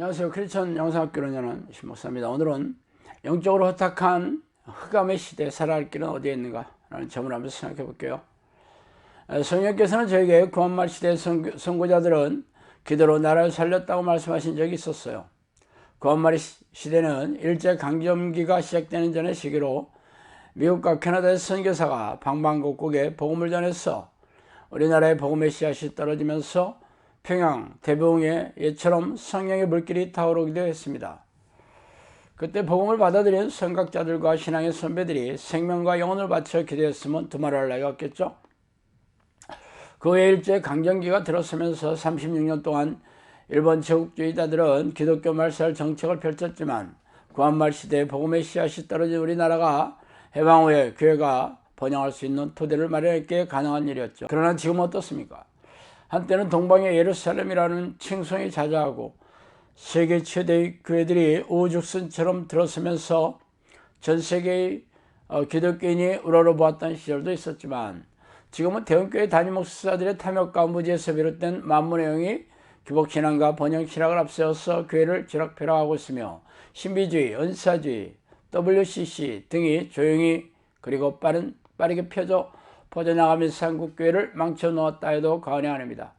안녕하세요. 크리스천 영상학교로 연는 신목사입니다. 오늘은 영적으로 허탁한 흑암의 시대에 살아갈 길은 어디에 있는가? 라는 점을 한번 생각해 볼게요. 성령께서는 저에게 구한말 시대 선고자들은 기도로 나라를 살렸다고 말씀하신 적이 있었어요. 구한말 시대는 일제 강점기가 시작되는 전의 시기로 미국과 캐나다의 선교사가 방방곡곡에 복음을 전해서 우리나라의 복음의 씨앗이 떨어지면서 평양, 대부흥에 예처럼 성령의 물길이 타오르기도 했습니다. 그때 복음을 받아들인 선각자들과 신앙의 선배들이 생명과 영혼을 바쳐 기도했으면 두말할 나위가 없겠죠. 그 후에 일제 강점기가 들어서면서 36년 동안 일본 제국주의자들은 기독교 말살 정책을 펼쳤지만 구한말 시대에 복음의 씨앗이 떨어진 우리나라가 해방 후에 교회가 번영할 수 있는 토대를 마련했기에 가능한 일이었죠. 그러나 지금 어떻습니까? 한때는 동방의 예루살렘이라는 칭송이 자자하고 세계 최대의 교회들이 오죽순처럼 들어서면서 전 세계의 어, 기독교인이 우러러보았던 시절도 있었지만 지금은 대형교회 담임 목사들의 탐욕과 무지에서 비롯된 만문의 영이 기복신앙과 번영신학을 앞세워서 교회를 지락펴락하고 있으며 신비주의, 은사주의, WCC 등이 조용히 그리고 빠른, 빠르게 펴져 퍼져나가면서 한국교회를 망쳐놓았다 해도 과언이 아닙니다.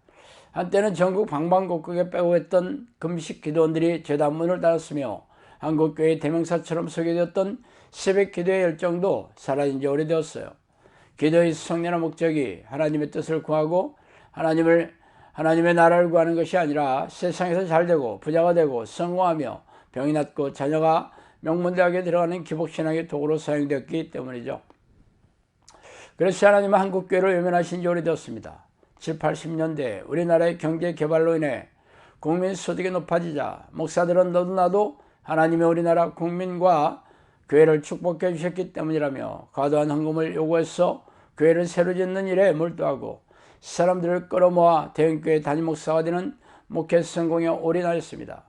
한때는 전국 방방곡곡에 빼고했던 금식 기도원들이 재단문을 닫았으며 한국교회의 대명사처럼 소개되었던 새벽 기도의 열정도 사라진 지 오래되었어요. 기도의 성례나 목적이 하나님의 뜻을 구하고 하나님을 하나님의 나라를 구하는 것이 아니라 세상에서 잘 되고 부자가 되고 성공하며 병이 낫고 자녀가 명문대학에 들어가는 기복신앙의 도구로 사용되었기 때문이죠. 그래서 하나님은 한국교회를 외면하신 지 오래되었습니다. 7, 80년대 우리나라의 경제 개발로 인해 국민 소득이 높아지자 목사들은 너도 나도 하나님의 우리나라 국민과 교회를 축복해 주셨기 때문이라며 과도한 헌금을 요구해서 교회를 새로 짓는 일에 몰두하고 사람들을 끌어모아 대형교회 담임 목사가 되는 목회 성공에 올인하였습니다.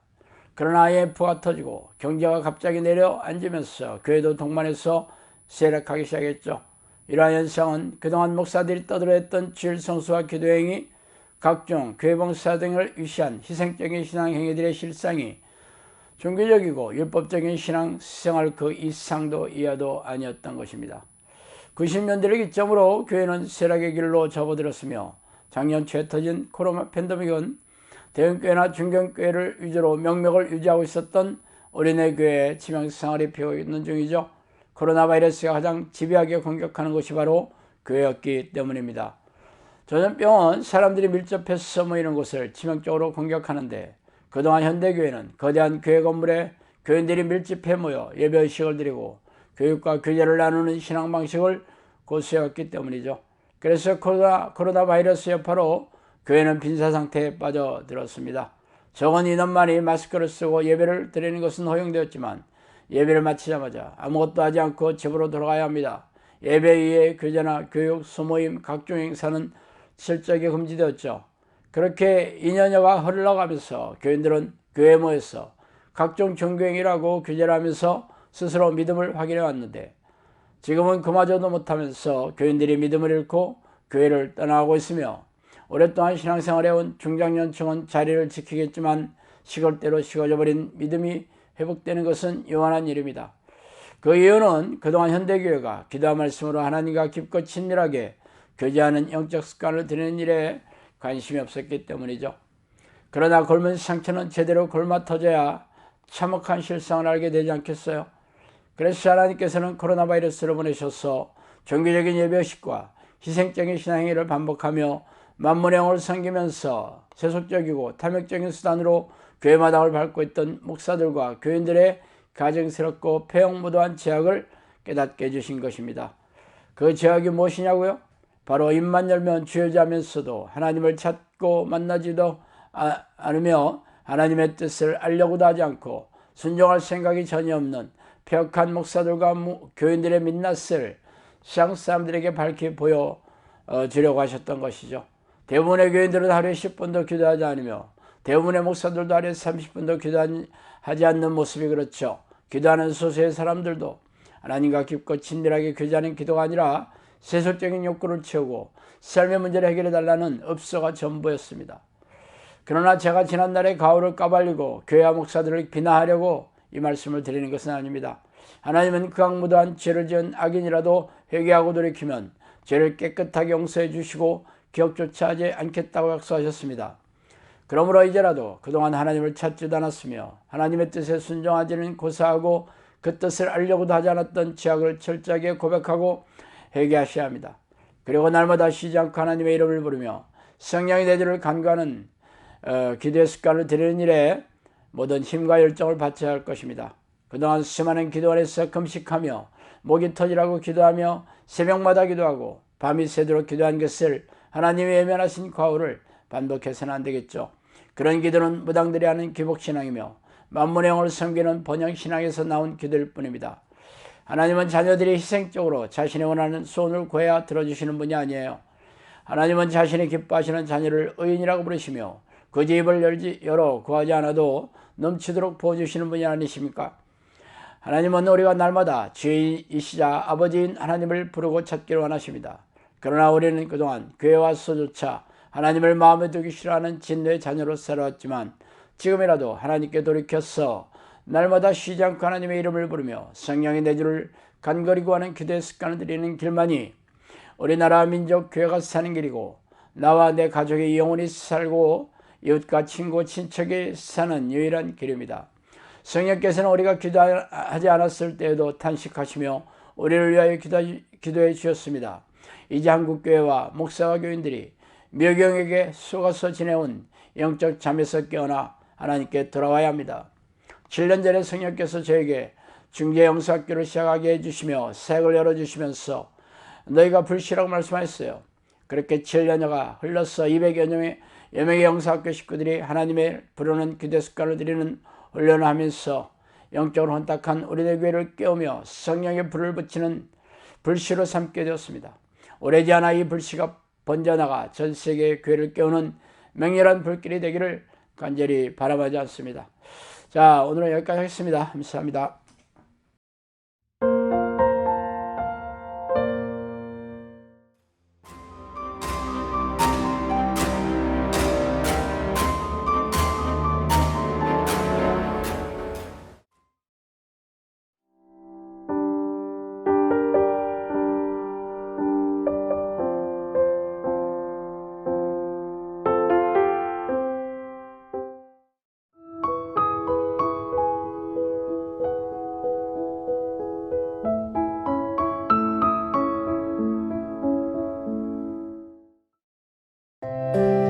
그러나 IMF가 터지고 경제가 갑자기 내려앉으면서 교회도 동반해서 세력하기 시작했죠. 이러한 현상은 그동안 목사들이 떠들어했던 주일 성수와 기도행위, 각종 교회봉사 등을 위시한 희생적인 신앙행위들의 실상이 종교적이고 율법적인 신앙생활 그 이상도 이하도 아니었던 것입니다. 90년대를 기점으로 교회는 쇠락의 길로 접어들었으며 작년 최 터진 코로나 팬데믹은 대형교회나 중견교회를 위주로 명맥을 유지하고 있었던 어린애 교회의 치명상활이 피고 있는 중이죠. 코로나 바이러스가 가장 집요하게 공격하는 것이 바로 교회였기 때문입니다. 전염병은 사람들이 밀접해서 모이는 곳을 치명적으로 공격하는데 그동안 현대교회는 거대한 교회 건물에 교인들이 밀집해 모여 예배의식을 드리고 교육과 교제를 나누는 신앙 방식을 고수해왔기 때문이죠. 그래서 코로나, 코로나 바이러스 여파로 교회는 빈사 상태에 빠져들었습니다. 적은 인원만이 마스크를 쓰고 예배를 드리는 것은 허용되었지만 예배를 마치자마자 아무것도 하지 않고 집으로 돌아가야 합니다. 예배 위에 교제나 교육, 소모임, 각종 행사는 실적이 금지되었죠. 그렇게 2년여가 흘러가면서 교인들은 교회에 모여서 각종 종교행위라고 규제를 하면서 스스로 믿음을 확인해 왔는데 지금은 그마저도 못하면서 교인들이 믿음을 잃고 교회를 떠나가고 있으며 오랫동안 신앙생활 해온 중장년층은 자리를 지키겠지만 시골대로 식어져 버린 믿음이 회복되는 것은 요한한 일입니다. 그 이유는 그동안 현대교회가 기도와 말씀으로 하나님과 깊고 친밀하게 교제하는 영적 습관을 들이는 일에 관심이 없었기 때문이죠. 그러나 골문 상처는 제대로 골마 터져야 참혹한 실상을 알게 되지 않겠어요? 그래서 하나님께서는 코로나 바이러스를 보내셔서 종교적인 예배식과 희생적인 신앙행위를 반복하며 만문의 영을 섬기면서 세속적이고 탐욕적인 수단으로 교회 마당을 밟고 있던 목사들과 교인들의 가정스럽고 폐역무도한 제약을 깨닫게 해주신 것입니다. 그 제약이 무엇이냐고요? 바로 입만 열면 주여자면서도 하나님을 찾고 만나지도 아, 않으며 하나님의 뜻을 알려고도 하지 않고 순종할 생각이 전혀 없는 폐역한 목사들과 교인들의 민낯을 시장 사람들에게 밝히 보여 어, 주려고 하셨던 것이죠. 대부분의 교인들은 하루에 10분도 기도하지 않으며 대부분의 목사들도 하루에 30분도 기도하지 않는 모습이 그렇죠. 기도하는 소수의 사람들도 하나님과 깊고 친밀하게 교제하는 기도가 아니라 세속적인 욕구를 채우고 삶의 문제를 해결해 달라는 읍소가 전부였습니다. 그러나 제가 지난날에 가오를 까발리고 교회와 목사들을 비난하려고 이 말씀을 드리는 것은 아닙니다. 하나님은 극악무도한 죄를 지은 악인이라도 회개하고 돌이키면 죄를 깨끗하게 용서해 주시고 기억조차 하지 않겠다고 약속하셨습니다. 그러므로 이제라도 그동안 하나님을 찾지도 않았으며 하나님의 뜻에 순종하지는 고사하고 그 뜻을 알려고도 하지 않았던 죄악을 철저하게 고백하고 회개하셔야 합니다. 그리고 날마다 쉬지 않고 하나님의 이름을 부르며 성령의 내주를 간과하는 어, 기도의 습관을 들이는 일에 모든 힘과 열정을 바쳐야 할 것입니다. 그동안 수많은 기도 안에서 금식하며 목이 터지라고 기도하며 새벽마다 기도하고 밤이 새도록 기도한 것을 하나님이 외면하신 과오를 반복해서는 안 되겠죠. 그런 기도는 무당들이 하는 기복신앙이며 만문의 영을 섬기는 번영신앙에서 나온 기도일 뿐입니다. 하나님은 자녀들이 희생적으로 자신이 원하는 소원을 구해야 들어주시는 분이 아니에요. 하나님은 자신이 기뻐하시는 자녀를 의인이라고 부르시며 그 집을 열지, 열어 구하지 않아도 넘치도록 부어주시는 분이 아니십니까? 하나님은 우리가 날마다 주인이시자 아버지인 하나님을 부르고 찾기를 원하십니다. 그러나 우리는 그동안 교회 와서조차 하나님을 마음에 두기 싫어하는 진노의 자녀로 살아왔지만 지금이라도 하나님께 돌이켜서 날마다 쉬지 않고 하나님의 이름을 부르며 성령의 내주를 간거리고 하는 기도의 습관을 들이는 길만이 우리나라 민족 교회가 사는 길이고 나와 내 가족의 영혼이 살고 이웃과 친구 친척이 사는 유일한 길입니다. 성령께서는 우리가 기도하지 않았을 때에도 탄식하시며 우리를 위하여 기도해 주셨습니다. 이제 한국교회와 목사와 교인들이 묘경에게 속아서 지내온 영적 잠에서 깨어나 하나님께 돌아와야 합니다. 7년 전에 성령께서 저에게 중재 영사학교를 시작하게 해주시며 색을 열어주시면서 너희가 불씨라고 말씀하셨어요. 그렇게 7년여가 흘러서 200여 명의 여명의 영사학교 식구들이 하나님의 부르는 기대 습관을 드리는 훈련을 하면서 영적으로 혼탁한 우리네 교회를 깨우며 성령의 불을 붙이는 불씨로 삼게 되었습니다. 오래지 않아 이 불씨가 번져나가 전 세계 교회를 깨우는 맹렬한 불길이 되기를 간절히 바라마지 않습니다. 자, 오늘은 여기까지 하겠습니다. 감사합니다. Música